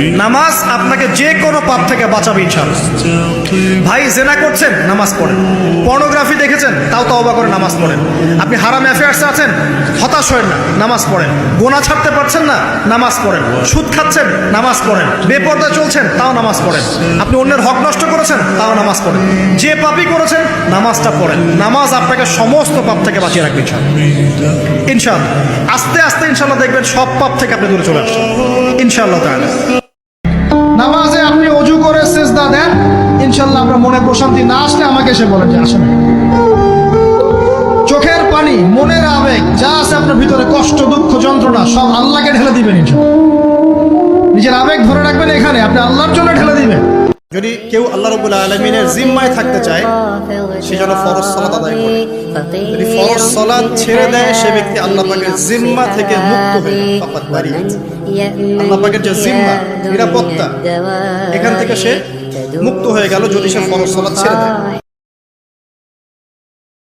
নামাজ আপনাকে যে কোনো পাপ থেকে বাঁচাবে ইনশাআল্লাহ। ভাই, জেনা করছেন, নামাজ পড়েন। পর্নোগ্রাফি দেখেছেন? তাও তওবা করে নামাজ পড়েন। আপনি হারাম অ্যাফেয়ার্সে আছেন? হতাশ হয়েন না, নামাজ পড়েন। গোনা ছাড়তে পারছেন না? নামাজ পড়েন। সুদ খাচ্ছেন? নামাজ পড়েন। বেপর্দায় চলছেন? তাও নামাজ পড়েন। আপনি অন্যের হক নষ্ট করেছেন? তাও নামাজ পড়েন। যে পাপই করেছেন নামাজটা পড়েন। নামাজ আপনাকে সমস্ত পাপ থেকে বাঁচিয়ে রাখবে, ইনশাআল্লাহ। আস্তে আস্তে ইনশাআল্লাহ দেখবেন সব পাপ থেকে আপনি দূরে চলে আসছেন। ইনশাআল্লাহ তাহলে নামাজে আপনি অজু করে সেজদা দেন ইনশাল্লাহ আপনার মনে প্রশান্তি না আসলে আমাকে এসে বলেন যে আসেন। চোখের পানি, মনের আবেগ, যা আছে আপনার ভিতরে কষ্ট, দুঃখ, যন্ত্রণা, সব আল্লাহকে ঢেলে দিবেন ইনশাল্লাহ নিজের আবেগ ধরে রাখবেন এখানে। আপনি আল্লাহর জন্য যদি কেউ আল্লাহ রবুল আলমিনের জিম্মায় থাকতে চায় সে যেন ফরজ সলাত আদায় করে। যদি ফরজ সলাদ ছেড়ে দেয় সে ব্যক্তি আল্লাহ পাকের জিম্মা থেকে মুক্ত হয়ে যায়, বাড়িয়ে আল্লাহ পাকের যে জিম্মা নিরাপত্তা এখান থেকে সে মুক্ত হয়ে গেল যদি সে ফরজ সলাদ ছেড়ে দেয়।